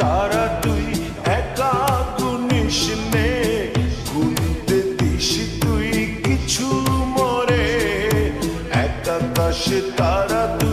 তারা তুই একা গুনিস মে গুনতে দিস তুই কিছু মরে। একা তারা তুই